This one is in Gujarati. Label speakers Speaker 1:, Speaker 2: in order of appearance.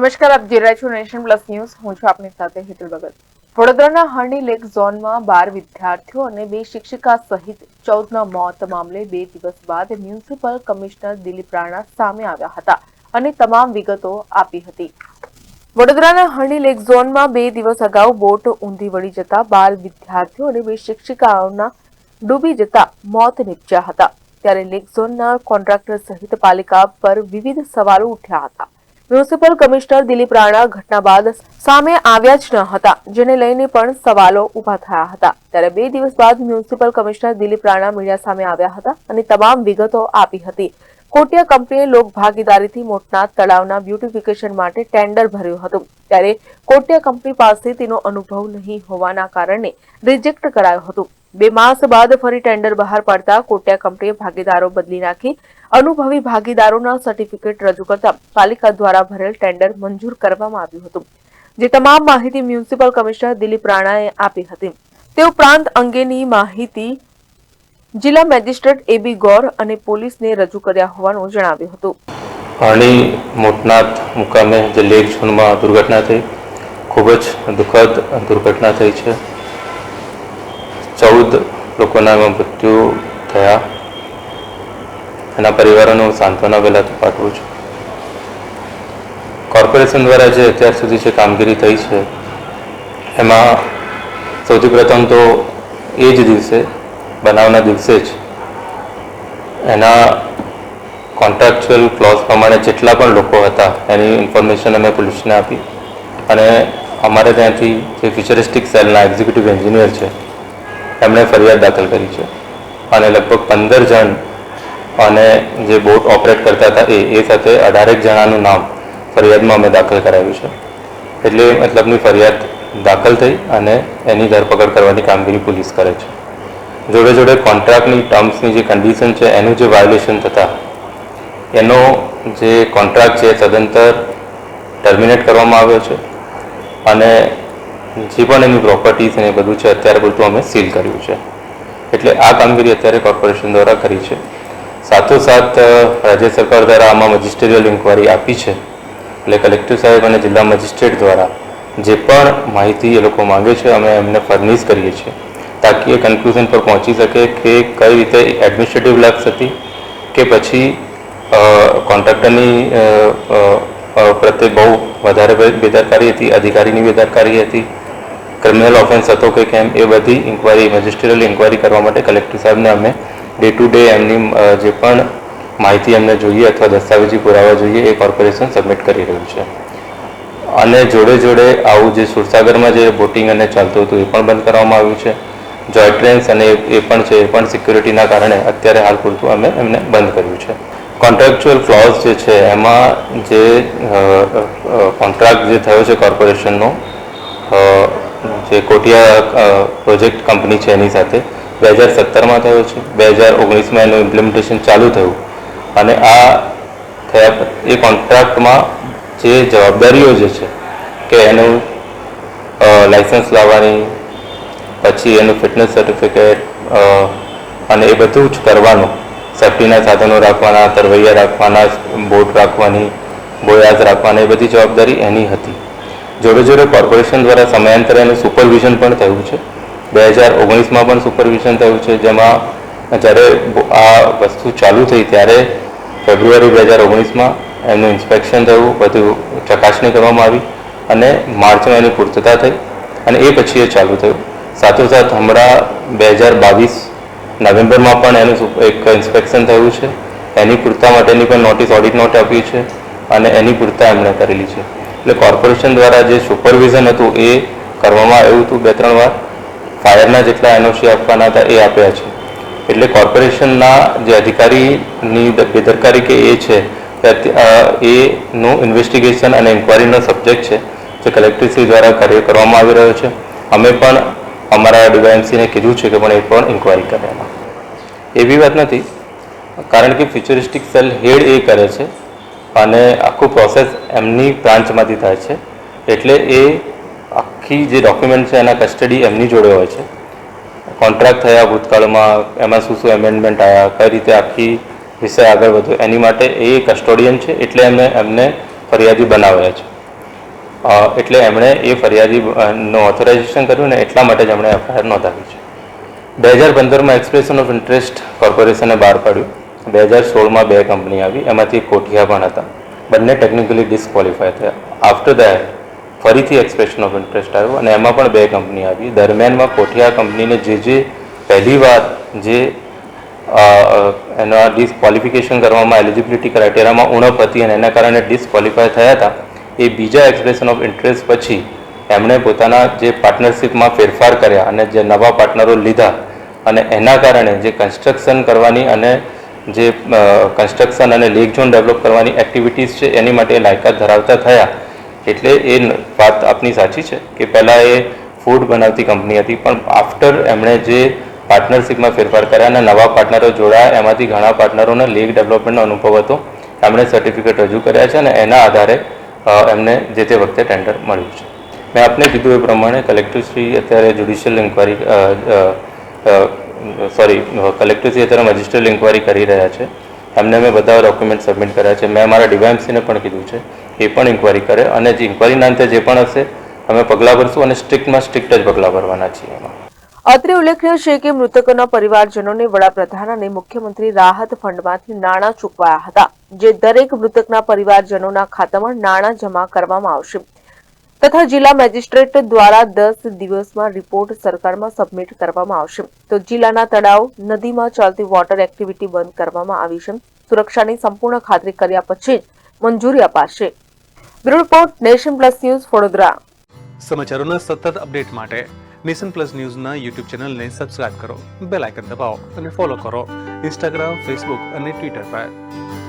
Speaker 1: નમસ્કાર, આપ જોઈ રહ્યા છો નેશન પ્લસ ન્યૂઝ. હું છું આપની સાથે હેતુલ ભગત. વડોદરાના હરણી લેક ઝોનમાં બાર વિદ્યાર્થીઓ અને બે શિક્ષિકા સહિત ચૌદના મોત મામલે બે દિવસ બાદ મ્યુનિસિપલ કમિશનર દિલીપ રાણા સામે આવ્યા હતા અને તમામ વિગતો આપી હતી. વડોદરાના હરણી લેક ઝોનમાં બે દિવસ અગાઉ બોટ ઊંધી વળી જતા બાર વિદ્યાર્થીઓ અને બે શિક્ષિકાઓના ડૂબી જતા મોત નીપજ્યા હતા. ત્યારે લેક ઝોનના કોન્ટ્રાક્ટર સહિત પાલિકા પર વિવિધ સવાલો ઉઠ્યા હતા. મ્યુનિસિપલ કમિશનર દિલીપ રાણા ઘટના બાદ સામે આવ્યા જ ન હતા, જેને લઈને પણ સવાલો ઊભા થયા હતા. ત્યારે બે દિવસ બાદ municipal commissioner Dilip Rana media સામે આવ્યા હતા અને તમામ વિગતો આપી હતી. કોટિયા કંપનીએ લોક ભાગીદારીથી મોટનાથ તળાવના બ્યુટિફિકેશન માટે ટેન્ડર ભર્યું હતું. ત્યારે કોટિયા કંપની પાસે તેનો અનુભવ નહીં હોવાના કારણે રિજેક્ટ કરાયું હતું. બે માસ બાદ ફરી ટેન્ડર બહાર પાડતા કોટિયા કંપનીએ ભાગીદારો બદલી નાખી. અનુભવી ભાગીદારોના સર્ટિફિકેટ રજૂ કરતા પાલિકા દ્વારા ભરેલ ટેન્ડર મંજૂર કરવામાં આવ્યું હતું, જે તમામ માહિતી મ્યુનિસિપલ કમિશનર દિલીપ રાણાએ આપી હતી. તે ઉપરાંત અંગેની માહિતી જિલ્લા મેજિસ્ટ્રેટ એબી ગોર અને પોલીસને રજૂ કર્યા હોવાનું જણાવ્યું હતું.
Speaker 2: અણી મોટનાથ મુકામે જે લેક ઝોનમાં દુર્ઘટના થઈ, ખૂબ જ દુઃખદ દુર્ઘટના થઈ છે. ચૌદ લોકોના મૃત્યુ થયા. એના પરિવારોને હું સાંત્વના પહેલાં પાઠવું છું. કોર્પોરેશન દ્વારા જે અત્યાર સુધી જે કામગીરી થઈ છે, એમાં સૌથી પ્રથમ તો એ જ દિવસે, બનાવના દિવસે જ, એના કોન્ટ્રાક્ચ્યુઅલ ક્લોઝ પ્રમાણે જેટલા પણ લોકો હતા, એની ઇન્ફોર્મેશન અમે પોલીસને આપી. અને અમારે ત્યાંથી જે ફ્યુચરિસ્ટિક સેલના એક્ઝિક્યુટિવ એન્જિનિયર છે એમણે ફરિયાદ દાખલ કરી છે. અને લગભગ પંદર જણ અને જે બોટ ઓપરેટ કરતા હતા એ એ સાથે અઢારેક જણાનું નામ ફરિયાદમાં અમે દાખલ કરાવ્યું છે. એટલે મતલબની ફરિયાદ દાખલ થઈ અને એની ધરપકડ કરવાની કામગીરી પોલીસ કરે છે. જોડે જોડે કોન્ટ્રાક્ટની ટર્મ્સની જે કન્ડિશન છે, એનું જે વાયોલેશન થતા, એનો જે કોન્ટ્રાક્ટ છે સદંતર ટર્મિનેટ કરવામાં આવ્યો છે. અને જે પણ એની પ્રોપર્ટીઝ અને બધું છે, અત્યારે બધું અમે સીલ કર્યું છે. એટલે આ કામગીરી અત્યારે કોર્પોરેશન દ્વારા કરી છે. સાથોસાથ રાજ્ય સરકાર દ્વારા આમાં મજિસ્ટ્રિયલ ઇન્કવાયરી આપી છે. એટલે કલેક્ટર સાહેબ અને જિલ્લા મજિસ્ટ્રેટ દ્વારા જે પણ માહિતી એ લોકો માંગે છે, અમે એમને ફર્નિશ કરીએ છીએ. તાકી એ કન્ક્લુઝન પર પહોંચી શકે કે કઈ રીતે એડમિનિસ્ટ્રેટિવ લેબ્સ હતી કે પછી કોન્ટ્રાક્ટરની પ્રત્યે બહુ વધારે બેદરકારી હતી, અધિકારીની બેદરકારી હતી. ક્રિમિનલ ઓફેન્સ હતો કે કેમ, એ બધી ઇન્કવાયરી મેજિસ્ટ્રીયલ ઇન્કવાયરી કરવા માટે કલેક્ટર સાહેબને અમે ડે ટુ ડે એમની જે પણ માહિતી એમને જોઈએ અથવા દસ્તાવેજી પુરાવા જોઈએ, એ કોર્પોરેશન સબમિટ કરી રહ્યું છે. અને જોડે જોડે આવું જે સુરસાગરમાં જે બોટિંગ અને ચાલતું હતું, એ પણ બંધ કરવામાં આવ્યું છે. જોય ટ્રેન્સ અને એ પણ છે, એ પણ સિક્યુરિટીના કારણે અત્યારે હાલ પૂરતું અમે એમને બંધ કર્યું છે. કોન્ટ્રાક્ચ્યુઅલ ક્લોઝ જે છે, એમાં જે કોન્ટ્રાક્ટ જે થયો છે કોર્પોરેશનનો જે કોટિયા પ્રોજેક્ટ કંપની છે એની સાથે. બે હજાર સત્તરમાં થયો છે. બે હજાર ઓગણીસમાં એનું ઇમ્પ્લિમેન્ટેશન ચાલુ થયું. અને આ થયા એ કોન્ટ્રાક્ટમાં જે જવાબદારીઓ જે છે કે એનું લાઇસન્સ લાવવાની, પછી એનું ફિટનેસ સર્ટિફિકેટ અને એ બધું જ કરવાનું. સેફ્ટીના સાધનો રાખવાના, તરવૈયા રાખવાના બોટ રાખવાની, બોયાસ રાખવાના, એ બધી જવાબદારી એની હતી. જોડે જોડે કોર્પોરેશન દ્વારા સમયાંતરે એનું સુપરવિઝન પણ થયું છે. બે હજાર ઓગણીસમાં પણ સુપરવિઝન થયું છે. જેમાં જ્યારે આ વસ્તુ ચાલુ થઈ ત્યારે ફેબ્રુઆરી બે હજાર ઓગણીસમાં એમનું ઇન્સ્પેક્શન થયું, બધું ચકાસણી કરવામાં આવી અને માર્ચમાં એની પૂર્તતા થઈ અને એ પછી એ ચાલુ થયું. સાથોસાથ હમણાં બે હજાર બાવીસ નવેમ્બરમાં પણ એનું એક ઇન્સ્પેક્શન થયું છે. એની પૂરતા માટેની પણ નોટિસ ઓડિટ નોટ આપી છે અને એની પૂરતા એમણે કરેલી છે. એટલે કોર્પોરેશન દ્વારા જે સુપરવિઝન હતું એ કરવામાં આવ્યું હતું બે ત્રણ વાર. ફાયરના જેટલા એનઓસી આપવાના હતા એ આપ્યા છે. એટલે કોર્પોરેશનના જે અધિકારીની બેદરકારી કે એ છે એનું ઇન્વેસ્ટિગેશન અને ઇન્કવાયરીનો સબ્જેક્ટ છે, જે કલેક્ટરશ્રી દ્વારા કાર્ય કરવામાં આવી રહ્યો છે. અમે પણ અમારા ડીવાયએમસીને કીધું છે કે પણ એ પણ ઇન્કવાયરી કરે એમાં. એવી વાત નથી, કારણ કે ફ્યુચરિસ્ટિક સેલ હેડ એ કરે છે. અને આખું પ્રોસેસ એમની બ્રાન્ચમાંથી થાય છે. એટલે એ આખી જે ડોક્યુમેન્ટ છે એના કસ્ટડી એમની જોડે હોય છે. કોન્ટ્રાક્ટ થયા ભૂતકાળમાં, એમાં શું શું એમેન્ડમેન્ટ આવ્યા કઈ રીતે આખી વિષય આગળ વધ્યો, એની માટે એ કસ્ટોડિયન છે એટલે એમને એમને ફરિયાદી બનાવ્યા છે. એટલે એમણે એ ફરિયાદી નું ઓથોરાઇઝેશન કર્યું ને એટલા માટે જ એમણે એફઆઈઆર નોંધાવી છે. બે હજાર પંદરમાં એક્સપ્રેશન ઓફ ઇન્ટરેસ્ટ કોર્પોરેશને બહાર પાડ્યું. બે હજાર સોળમાં બે કંપની આવી, એમાંથી કોઠિયા પણ હતા. બંને ટેકનિકલી ડિસ્કવોલિફાય થયા. આફ્ટર દેટ ફરીથી એક્સપ્રેશન ઓફ ઇન્ટરેસ્ટ આવ્યો અને એમાં પણ બે કંપની આવી. દરમિયાનમાં કોઠિયા કંપનીને જે જે પહેલી વાર જે એના ડિસ્કવોલિફિકેશન કરવામાં એલિજિબિલિટી ક્રાઇટેરિયામાં ઉણપ હતી અને એના કારણે ડિસ્કવોલિફાય થયા હતા, એ બીજા એક્સપ્રેશન ઓફ ઇન્ટરેસ્ટ પછી એમણે પોતાના જે પાર્ટનરશિપમાં ફેરફાર કર્યા અને જે નવા પાર્ટનરો લીધા અને એના કારણે જે કન્સ્ટ્રક્શન કરવાની અને જે કન્સ્ટ્રક્શન અને લેક ઝોન ડેવલપ કરવાની એક્ટિવિટીઝ છે, એની માટે લાયકાત ધરાવતા થયા. એટલે એ વાત આપની સાચી છે કે પહેલાં એ ફૂડ બનાવતી કંપની હતી, પણ આફ્ટર એમણે જે પાર્ટનરશિપમાં ફેરફાર કર્યા અને નવા પાર્ટનરો જોડાયા, એમાંથી ઘણા પાર્ટનરોને લેક ડેવલપમેન્ટનો અનુભવ હતો. એમણે સર્ટિફિકેટ રજૂ કર્યા છે અને એના આધારે એમને જે તે વખતે ટેન્ડર મળ્યું છે. મેં આપને કીધું એ પ્રમાણે કલેક્ટરશ્રી અત્યારે જ્યુડિશિયલ ઇન્કવાયરી સોરી કલેક્ટરશ્રી અત્યારે રજિસ્ટર ઇન્કવાયરી કરી રહ્યા છે. એમને મેં બધા ડોક્યુમેન્ટ સબમિટ કર્યા છે. મેં મારા ડીવાયએમસીને પણ કીધું છે. એ પણ ઇન્કવાયરી કરે અને જે ઇન્કવાયરીના અંતે જે પણ હશે, અમે પગલાં ભરશું અને સ્ટ્રિક્ટમાં સ્ટ્રિક્ટ જ પગલાં ભરવાના છીએ એમાં.
Speaker 1: અત્રે ઉલ્લેખનીય છે કે મૃતકોના પરિવારજનોને વડાપ્રધાન અને મુખ્યમંત્રી રાહત ફંડમાંથી નાણાં ચૂકવાયા હતા, જે દરેક મૃતકના પરિવારજનોના ખાતામાં નાણાં જમા કરવામાં આવશે. તથા જિલ્લા મેજિસ્ટ્રેટ દ્વારા દસ દિવસમાં રિપોર્ટ સરકારમાં સબમિટ કરવામાં આવશે. તો જિલ્લાના તળાવ, નદીમાં ચાલતી વોટર એક્ટિવિટી બંધ કરવામાં આવી છે. સુરક્ષાની સંપૂર્ણ ખાતરી કર્યા પછી જ મંજૂરી અપાશે. Bureau report, nation plus news, Vadodara.
Speaker 3: સમાચારોના સતત અપડેટ માટે નેશન પ્લસ ન્યૂઝના યુટ્યુબ ચેનલને સબસ્ક્રાઇબ કરો, બેલ આઇકન દબાવો અને ફોલો કરો. ઇન્સ્ટાગ્રામ, ફેસબુક અને ટ્વિટર પર.